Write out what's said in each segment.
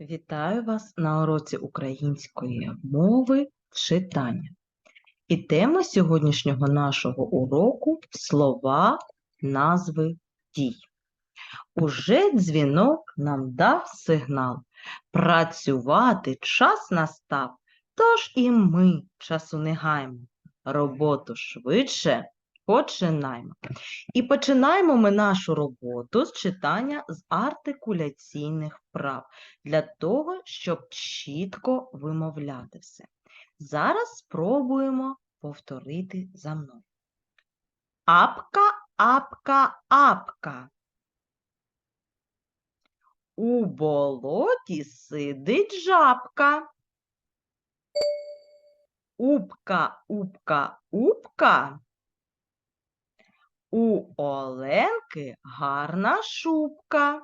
Вітаю вас на уроці української мови читання. І тема сьогоднішнього нашого уроку слова, назви дій. Уже дзвінок нам дав сигнал. Працювати час настав, тож і ми часу не гаймо. Роботу швидше починаємо. І починаємо ми нашу роботу з читання з артикуляційних вправ для того, щоб чітко вимовляти все. Зараз спробуємо повторити за мною. Апка, апка, апка. У болоті сидить жабка. Упка, упка, упка. У Оленки гарна шубка.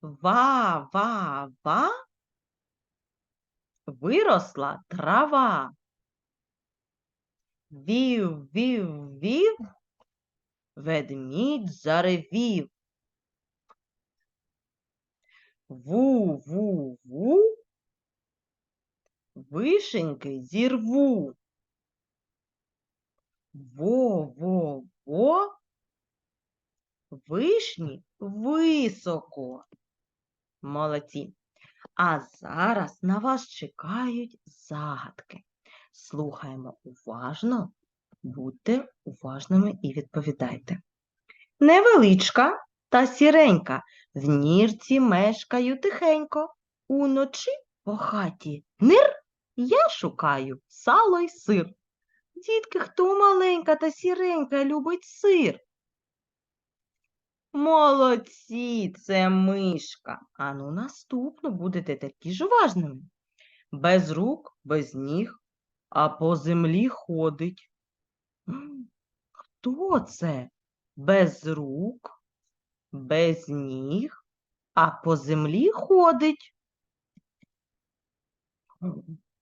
Ва, ва, ва. Виросла трава. Вів, вів, вів. Ведмідь заревів. Ву, ву, ву. Вишеньки зірву. Во, во, во. Вишні високо. Молодці. А зараз на вас чекають загадки. Слухаємо уважно, будьте уважними і відповідайте. Невеличка та сіренька, в нірці мешкаю тихенько. Уночі по хаті нир я шукаю сало й сир. Дітки, хто маленька та сіренька любить сир? Молодці, це мишка. А ну наступно будете такі ж уважними. Без рук, без ніг, а по землі ходить. Хто це? Без рук, без ніг, а по землі ходить.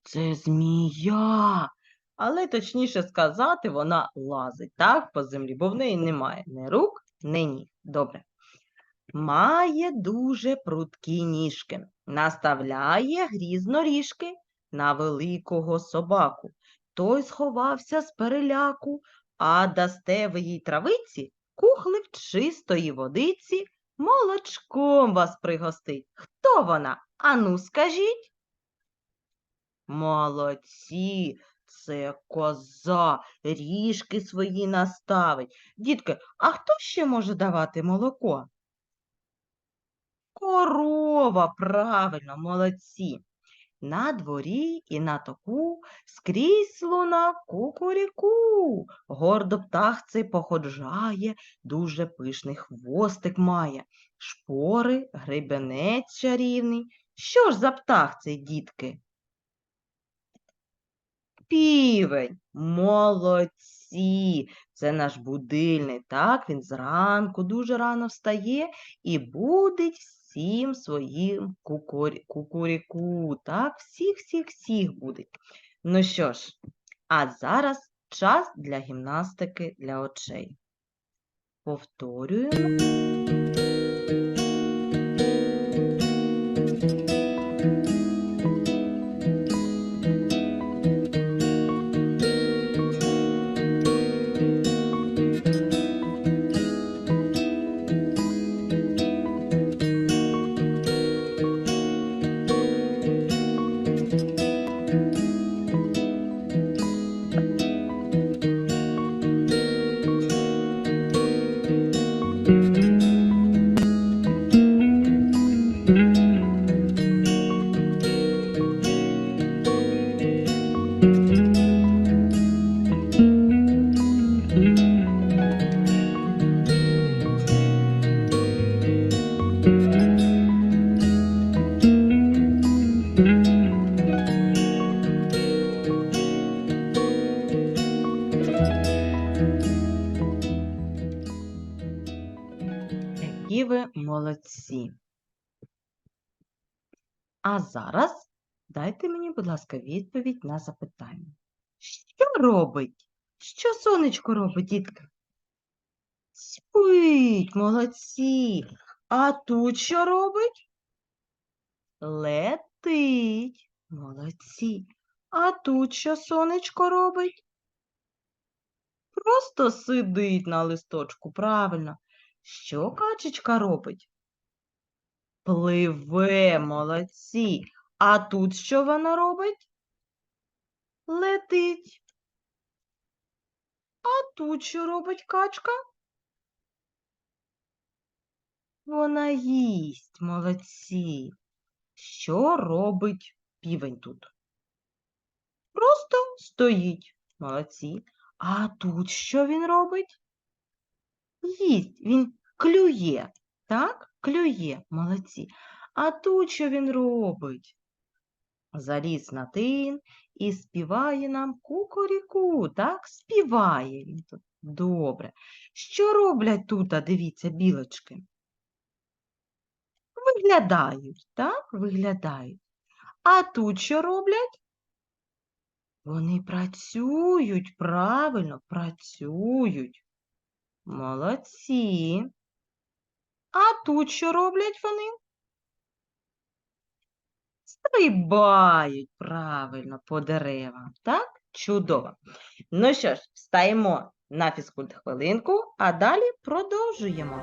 Це змія. Але точніше сказати, вона лазить так по землі, бо в неї немає ні рук, ні ніг. Добре. Має дуже прудкі ніжки, наставляє грізно ріжки на великого собаку. Той сховався з переляку, а дасте ви їй травиці, кухлик чистої водиці, молочком вас пригостить. Хто вона? Ану, скажіть. Молодці, це коза, ріжки свої наставить. Дітки, а хто ще може давати молоко? Корова, правильно, молодці. На дворі і на току скрізь луна кукуріку. Гордо птах цей походжає, дуже пишний хвостик має. Шпори, гребенець чарівний. Що ж за птах цей, дітки? Півень, молодці. Це наш будильник. Так, він зранку дуже рано встає і будить всім своїм кукурі... кукуріку. Так, всіх, всіх, всіх будить. Ну що ж, а зараз час для гімнастики для очей. Повторюємо. Які ви молодці. А зараз дайте мені, будь ласка, відповідь на запитання. Що робить? Що сонечко робить, дітки? Спить, молодці. А тут що робить? Летить. Молодці. А тут що сонечко робить? Просто сидить на листочку, правильно. Що качечка робить? Пливе, молодці. А тут що вона робить? Летить. А тут що робить качка? Вона їсть, молодці. Що робить півень тут? Просто стоїть, молодці. А тут що він робить? Їсть, він клює, так? Клює, молодці. А тут що він робить? Заліз на тин і співає нам кукуріку, так? Співає він тут. Добре. Що роблять тут, дивіться, білочки? Виглядають, так? Виглядають. А тут що роблять? Вони працюють, правильно, працюють. Молодці. А тут що роблять вони? Стрибають, правильно, по деревам. Так? Чудово. Ну що ж, встаємо на фізкульт хвилинку, а далі продовжуємо.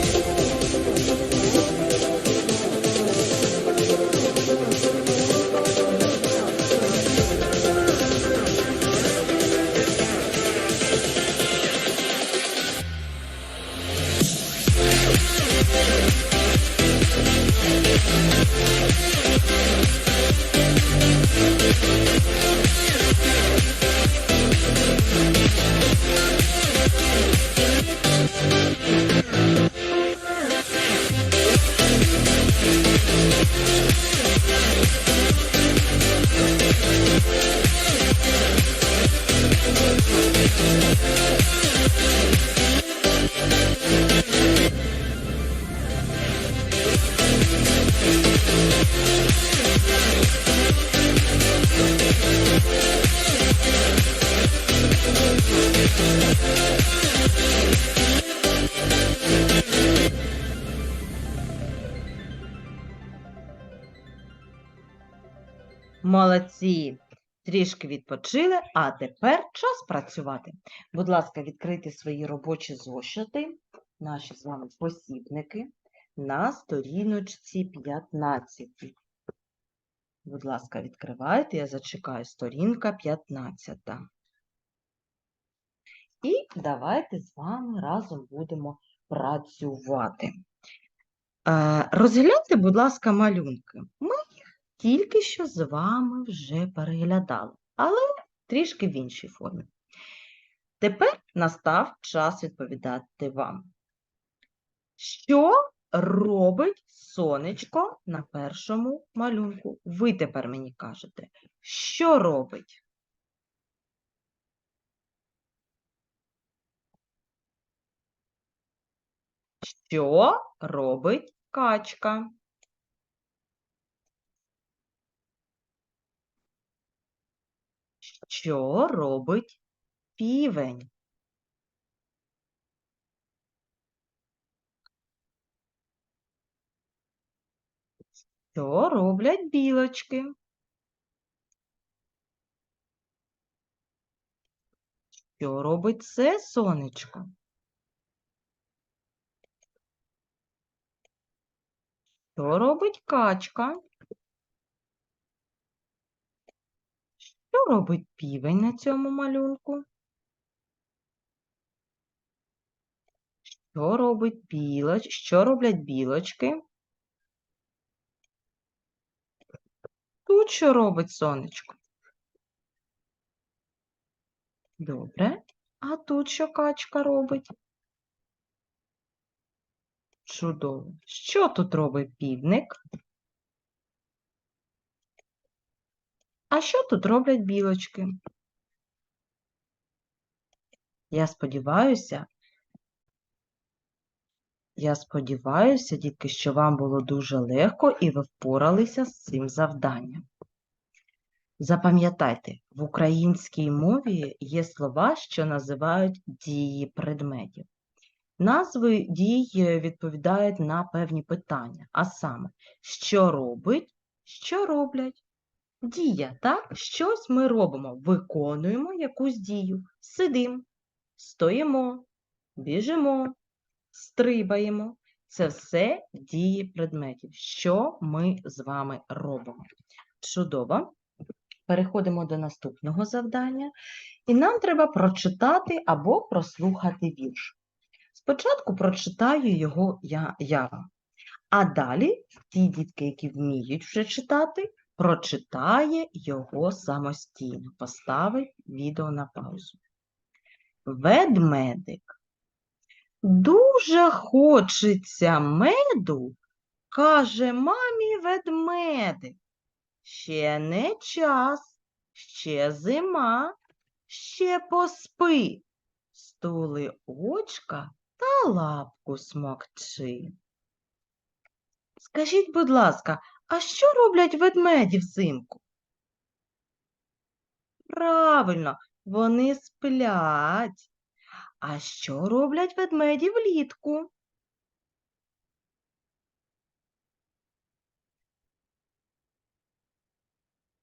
Молодці. Трішки відпочили, а тепер час працювати. Будь ласка, відкрийте свої робочі зошити, наші з вами посібники, на сторіночці 15. Будь ласка, відкривайте, я зачекаю, сторінка 15. І давайте з вами разом будемо працювати. Е, Розгляньте, будь ласка, малюнки. Ми тільки що з вами вже переглядали, але трішки в іншій формі. Тепер настав час відповідати вам. Що робить сонечко на першому малюнку? Ви тепер мені кажете, що робить? Що робить качка? Що робить півень? Що роблять білочки? Що робить це сонечко? Що робить качка? Що робить півень на цьому малюнку? Що робить білоч? Що роблять білочки? Тут що робить сонечко? Добре. А тут що качка робить? Чудово. Що тут робить півник? А що тут роблять білочки? Я сподіваюся, я сподіваюся, дітки, що вам було дуже легко і ви впоралися з цим завданням. Запам'ятайте, в українській мові є слова, що називають дії предметів. Назви дій е, відповідають на певні питання, а саме, що робить, що роблять. Дія, так? Щось ми робимо, виконуємо якусь дію, сидимо, стоїмо, біжимо, стрибаємо. Це все дії предметів, що ми з вами робимо. Чудово. Переходимо до наступного завдання, і нам треба прочитати або прослухати вірш. Спочатку прочитаю його я, я а далі ті дітки, які вміють вже читати, прочитає його самостійно, поставить відео на паузу. Ведмедик. Дуже хочеться меду, каже мамі ведмедик. Ще не час, ще зима, ще поспи. Стули очка та лапку смокчи. Скажіть, будь ласка, а що роблять ведмеді взимку? Правильно, вони сплять. А що роблять ведмеді влітку?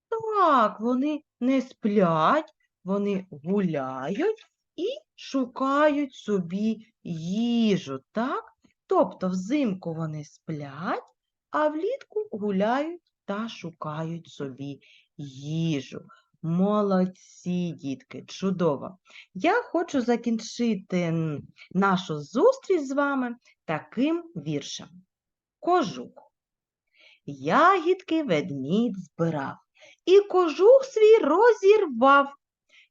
Так, вони не сплять, вони гуляють і шукають собі їжу, так? Тобто взимку вони сплять, а влітку гуляють та шукають собі їжу. Молодці, дітки, чудово. Я хочу закінчити нашу зустріч з вами таким віршем. Кожух. Ягідки ведмідь збирав, і кожух свій розірвав.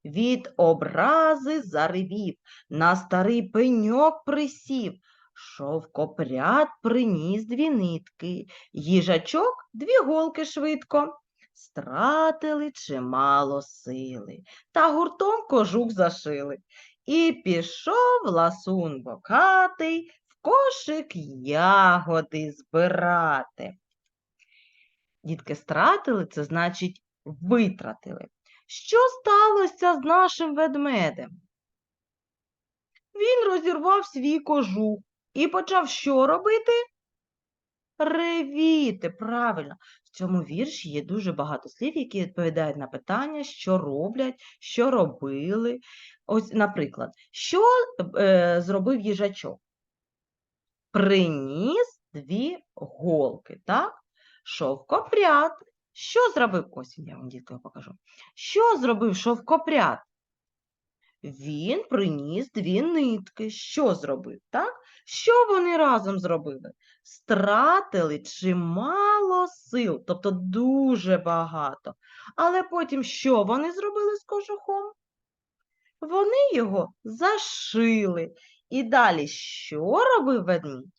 Від образи заревів, на старий пеньок присів, шовкопряд приніс дві нитки, їжачок дві голки швидко. Стратили чимало сили, та гуртом кожух зашили. І пішов ласун бокатий в кошик ягоди збирати. Дітки стратили, це значить витратили. Що сталося з нашим ведмедем? Він розірвав свій кожух і почав що робити? Ревіти, правильно. В цьому вірші є дуже багато слів, які відповідають на питання, що роблять, що робили. Ось, наприклад, що е, зробив їжачок? Приніс дві голки, так? Шовкопряд. Що зробив? Ось я вам дітки покажу. Що зробив шовкопряд? Він приніс дві нитки. Що зробив? Так? Що вони разом зробили? Стратили чимало сил, тобто дуже багато. Але потім що вони зробили з кожухом? Вони його зашили. І далі що робив ведмідь?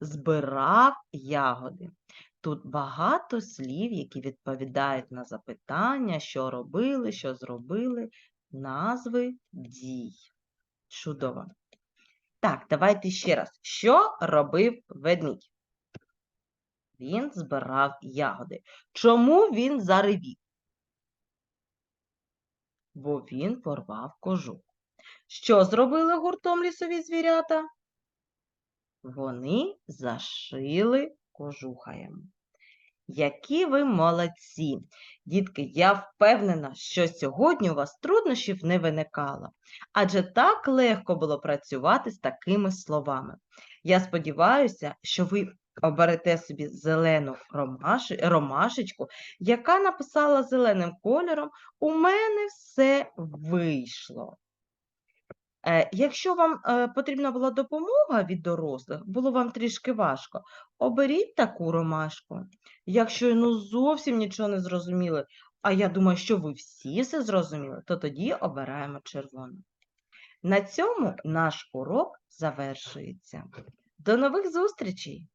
Збирав ягоди. Тут багато слів, які відповідають на запитання, що робили, що зробили, назви дій. Чудово. Так, давайте ще раз. Що робив ведмідь? Він збирав ягоди. Чому він заревів? Бо він порвав кожух. Що зробили гуртом лісові звірята? Вони зашили кожухаєм. Які ви молодці! Дітки, я впевнена, що сьогодні у вас труднощів не виникало, адже так легко було працювати з такими словами. Я сподіваюся, що ви оберете собі зелену ромаши- ромашечку, яка написала зеленим кольором У мене все вийшло. Е, Якщо вам е, потрібна була допомога від дорослих, було вам трішки важко, оберіть таку ромашку. Якщо ну зовсім нічого не зрозуміли, а я думаю, що ви всі все зрозуміли, то тоді обираємо червону. На цьому наш урок завершується. До нових зустрічей!